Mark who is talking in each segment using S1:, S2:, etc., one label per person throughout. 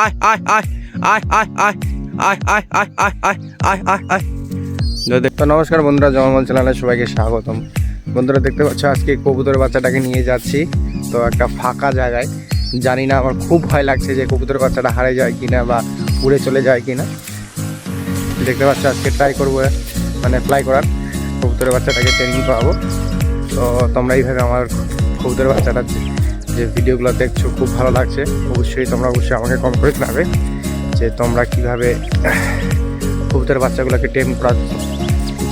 S1: আয় আয় আয় আয় আয় আয় আয় আয় আয় আয় আয় আয় তো নমস্কার বন্ধুরা জমামল চ্যানেলে সবাইকে স্বাগতম। বন্ধুরা, দেখতে পাচ্ছ, আজকে কবুতরের বাচ্চাটাকে নিয়ে যাচ্ছি। তো একটা ফাঁকা জায়গায়, জানি না আমার খুব ভয় লাগছে যে কবুতরের বাচ্চাটা হারে যায় কিনা বা উড়ে চলে যায় কিনা। দেখতে পাচ্ছ, আজকে ট্রাই করব মানে ফ্লাই করার। কবুতরের বাচ্চাটাকে ট্রেনিং পাবো তো তোমরা এইভাবে আমার কবুতরের বাচ্চাটা যে ভিডিওগুলো দেখছ, খুব ভালো লাগছে। অবশ্যই তোমরা অবশ্যই আমাকে কম করে জানাবে যে তোমরা কীভাবে কবুতরের বাচ্চাগুলোকে টেম করার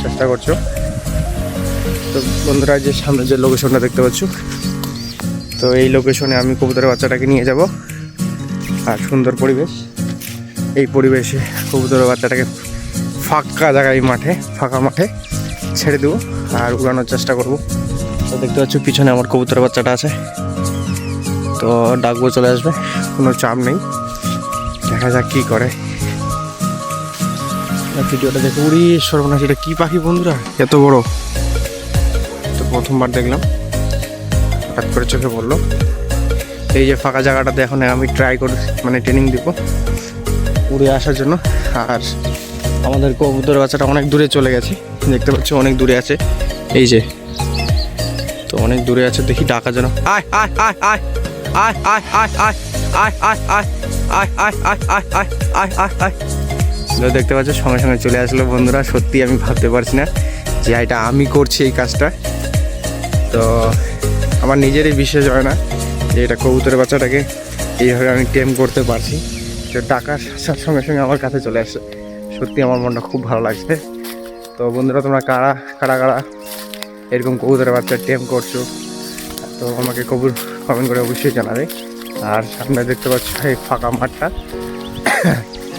S1: চেষ্টা করছ। তো বন্ধুরা যে সামনে যে লোকেশনটা দেখতে পাচ্ছ, তো এই লোকেশনে আমি কবুতরের বাচ্চাটাকে নিয়ে যাব। আর সুন্দর পরিবেশ। এই পরিবেশে কবুতরের বাচ্চাটাকে ফাঁকা জায়গায় মাঠে, ফাঁকা মাঠে ছেড়ে দেবো আর উড়ানোর চেষ্টা করব। তো দেখতে পাচ্ছ, পিছনে আমার কবুতরের বাচ্চাটা আছে। তো ডাকবো চলে আসবে কোনো চাপ নেই। দেখা যাক কী করে। ভিডিওটা দেখে উড়ি সর্বনাশ এটা কী পাখি বন্ধুরা? এত বড়। তো প্রথমবার দেখলাম। হঠাৎ করে চোখে পড়ল। এই যে ফাঁকা জায়গাটাতে এখন আমি ট্রাই করে মানে ট্রেনিং দিব। উড়ে আসার জন্য। আর আমাদের কবুতর বাচ্চাটা অনেক দূরে চলে গেছে। দেখতে পাচ্ছি অনেক দূরে আছে। এই যে তো অনেক দূরে আছে দেখি ডাকার জন্য আয় আয় আয় আয়। আয় আয় আয় আয় আয় আয় আয় আয় আয় আয় আয় আয় আয় আয় আয় দেখতে পাচ্ছ, সঙ্গে সঙ্গে চলে আসলো বন্ধুরা। সত্যি আমি ভাবতে পারছি না যে এটা আমি করছি এই কাজটা। তো আমার নিজেরই বিশ্বাস হয় না যে এটা কবুতরের বাচ্চাটাকে এইভাবে আমি টেম করতে পারছি। তো সাথে সঙ্গে সঙ্গে আমার কাছে চলে আসছে সত্যি আমার মনটা খুব ভালো লাগছে। তো বন্ধুরা, তোমরা কারা কারা কারা এরকম কবুতরের বাচ্চা টেম করছ? তো আমাকে কবুর কমেন্ট করে অবশ্যই জানাবে। আর সামনে দেখতে পাচ্ছ এই ফাঁকা মাঠটা।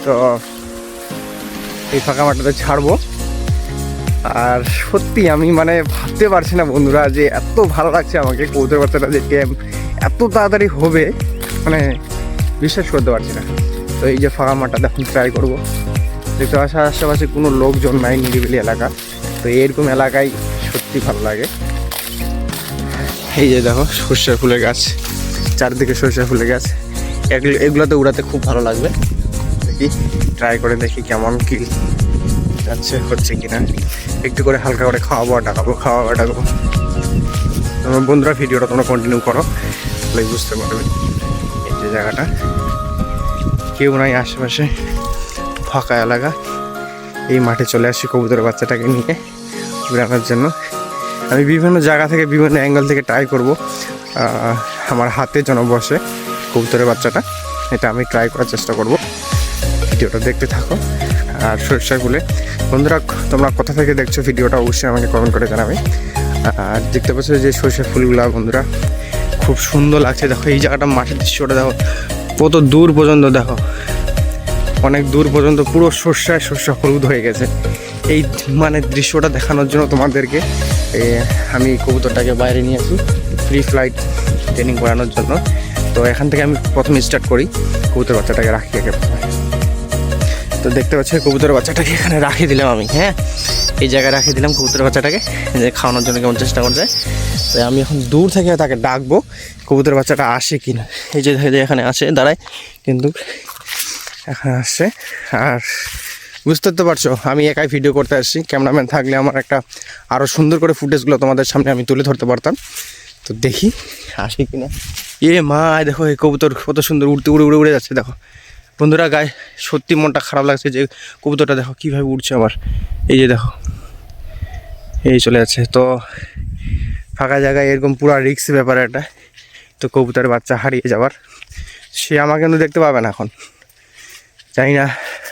S1: তো এই ফাঁকা মাঠটাতে ছাড়বো। আর সত্যি আমি মানে ভাবতে পারছি না বন্ধুরা যে এত ভালো লাগছে আমাকে কবুতর বাচ্চাটা যে টেম এত তাড়াতাড়ি হবে। মানে বিশ্বাস করতে পারছি না। তো এই যে ফাঁকা মাঠটা এখন ট্রাই করব। দেখতে পাচ্ছি, আশেপাশে কোনো লোকজন নাই নিরিবিলি এলাকা। তো এরকম এলাকায় সত্যি ভালো লাগে। এই যে দেখো, সর্ষের ফুলের গাছ, চারদিকে সর্ষের ফুলের গাছ। এগুলো এগুলোতে উড়াতে খুব ভালো লাগবে। দেখি ট্রাই করে দেখি কেমন কি যাচ্ছে, হচ্ছে কিনা। একটু করে হালকা করে খাওয়াবো আর ডাকাবো খাওয়াবো ডাকাবো তোমার বন্ধুরা, ভিডিওটা তোমরা কন্টিনিউ করো, তাহলে বুঝতে পারবে এই যে জায়গাটা। কেউ নাই আশেপাশে, ফাঁকা এলাকা। এই মাঠে চলে আসি কবুতরের বাচ্চাটাকে নিয়ে, ঘুরানোর জন্য। আমি বিভিন্ন জায়গা থেকে, বিভিন্ন অ্যাঙ্গেল থেকে ট্রাই করব। আমার হাতে যেন বসে কবুতরের বাচ্চাটা, এটা আমি ট্রাই করার চেষ্টা করব। ভিডিওটা দেখতে থাকো আর সরিষার ফুলে বন্ধুরা, তোমরা কোথা থেকে দেখছ ভিডিওটা অবশ্যই আমাকে কমেন্ট করে জানাবে। আর দেখতে পাচ্ছ যে সরিষার ফুলগুলো, বন্ধুরা, খুব সুন্দর লাগছে। দেখো, এই জায়গাটা মাঠের দৃশ্যটা, দেখো, কত দূর পর্যন্ত, দেখো, অনেক দূর পর্যন্ত পুরো সর্ষায় সর্ষা হলুদ হয়ে গেছে। এই মানে দৃশ্যটা দেখানোর জন্য তোমাদেরকে আমি কবুতরটাকে বাইরে নিয়ে আসি ফ্রি ফ্লাইট ট্রেনিং করানোর জন্য। তো এখান থেকে আমি প্রথমে স্টার্ট করি, কবুতর বাচ্চাটাকে রাখি আগে তো দেখতে পাচ্ছি, কবুতর বাচ্চাটাকে এখানে রাখি দিলাম আমি হ্যাঁ? এই জায়গায় রাখি দিলাম কবুতর বাচ্চাটাকে, যে খাওয়ানোর জন্য কেমন চেষ্টা করছে। তো আমি এখন দূর থেকে তাকে ডাকবো, কবুতর বাচ্চাটা আসে কি না এই যে এখানে আসে, দাঁড়ায়, কিন্তু এখানে আসছে আর বুঝতে তো পারছ, আমি একাই ভিডিও করতে আসছি। ক্যামেরাম্যান থাকলে আমার একটা আরও সুন্দর করে ফুটেজগুলো তোমাদের সামনে আমি তুলে ধরতে পারতাম। তো দেখি, আসি কি না এ মা দেখো, এই কবুতর কত সুন্দর উড়তে, উড়ে উড়ে উড়ে যাচ্ছে, দেখো। বন্ধুরা, গায়ে সত্যি মনটা খারাপ লাগছে যে কবুতরটা দেখো কীভাবে উঠছে আমার এই যে দেখো, এই চলে যাচ্ছে। তো ফাঁকা জায়গায় এরকম পুরো রিক্স ব্যাপার একটা, তো কবুতরের বাচ্চা হারিয়ে যাওয়ার। সে আমাকে কিন্তু দেখতে পাবে না এখন। জানি না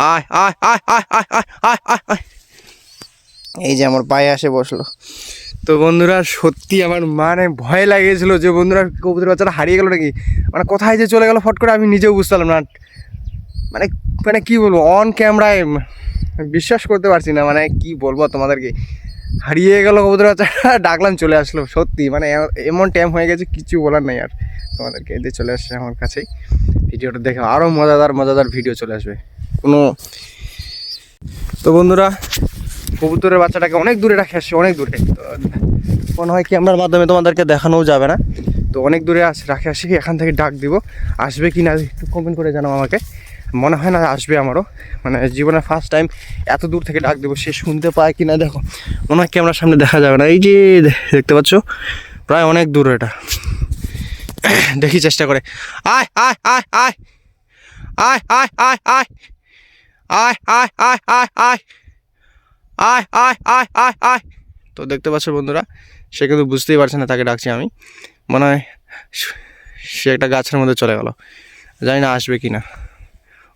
S1: আয় আয় আয় আয় আয় আয় আয় আয় আয়। এই যে আমার পায়ে আসে বসল। তো বন্ধুরা সত্যি আমার মানে ভয় লাগিয়েছিল যে বন্ধুরা কবুতর বাচ্চাটা হারিয়ে গেল নাকি? মানে কোথায় যে চলে গেল ফট করে আমি নিজেও বুঝতে পারলাম না। মানে মানে কি বলব অন ক্যামেরায় বিশ্বাস করতে পারছি না। মানে কি বলব তোমাদেরকে। হারিয়ে গেল কবুতর বাচ্চাটা ডাকলাম চলে আসলো। সত্যি মানে এমন টাইম হয়ে গেছে কিছু বলার নেই আর। তোমাদেরকে এদের চলে আসছে আমার কাছেই। ভিডিওটা দেখে আরও মজাদার মজাদার ভিডিও চলে আসবে। কোনো তো বন্ধুরা, কবুতরের বাচ্চাটাকে অনেক দূরে রাখে আসছে অনেক দূরে। মনে হয় ক্যামেরার মাধ্যমে তোমাদেরকে দেখানোও যাবে না। তো অনেক দূরে আস রাখে আসি, এখান থেকে ডাক দিব। আসবে কি না, একটু কমেন্ট করে জানাও আমাকে। মনে হয় না আসবে আমারও। মানে জীবনের ফার্স্ট টাইম এত দূর থেকে ডাক দেবো, সে শুনতে পায় কি না, দেখো। মনে হয় ক্যামেরার সামনে দেখা যাবে না। এই যে দেখতে পাচ্ছ, প্রায় অনেক দূর এটা। দেখি চেষ্টা করে। আয় আয় আয় আয়। আয় আয় আয় আয়। আয় আয় আয় আয় আয় আয় আয় আয় আয় আয় তো দেখতে পাচ্ছ বন্ধুরা সে কিন্তু বুঝতেই পারছে না তাকে ডাকছি আমি মনে হয় সে একটা গাছের মধ্যে চলে গেল জানি না আসবে কি না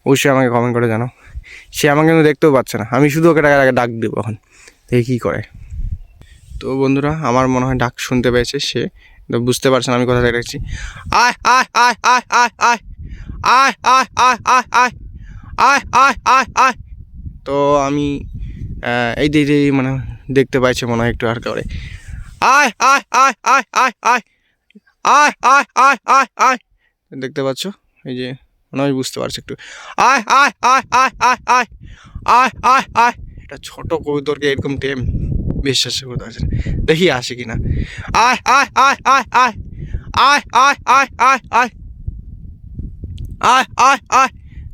S1: অবশ্যই আমাকে কমেন্ট করে জানাও সে আমাকে কিন্তু দেখতেও পাচ্ছে না আমি শুধু ওকে আগে ডাক দেবো এখন দেখি কী করে তো বন্ধুরা আমার মনে হয় ডাক শুনতে পেয়েছে সে বুঝতে পারছে না আমি কথা ডাকছি আয় আয় আয় আয় আয় আয় আয় আয় আয় আয় আয় আয় আয় আয় আয় তো আমি এই যে এই যে মানে দেখতে পাইছে মনে হয় একটু আর করে আয় আয় আয় আয় আয় আয় আয় আয় আয় আয় আয় দেখতে পাচ্ছ এই যে মনে হয় বুঝতে পারছি একটু আয় আয় আয় আয় আয় আয় আয় আয় আয় এটা ছোট কবুতরকে এরকম টেম বিশ্বাস করতে না দেখি আসে কিনা আয় আয় আয় আয় আয় আয় আয় আয় আয় আয় আয় আয় আয়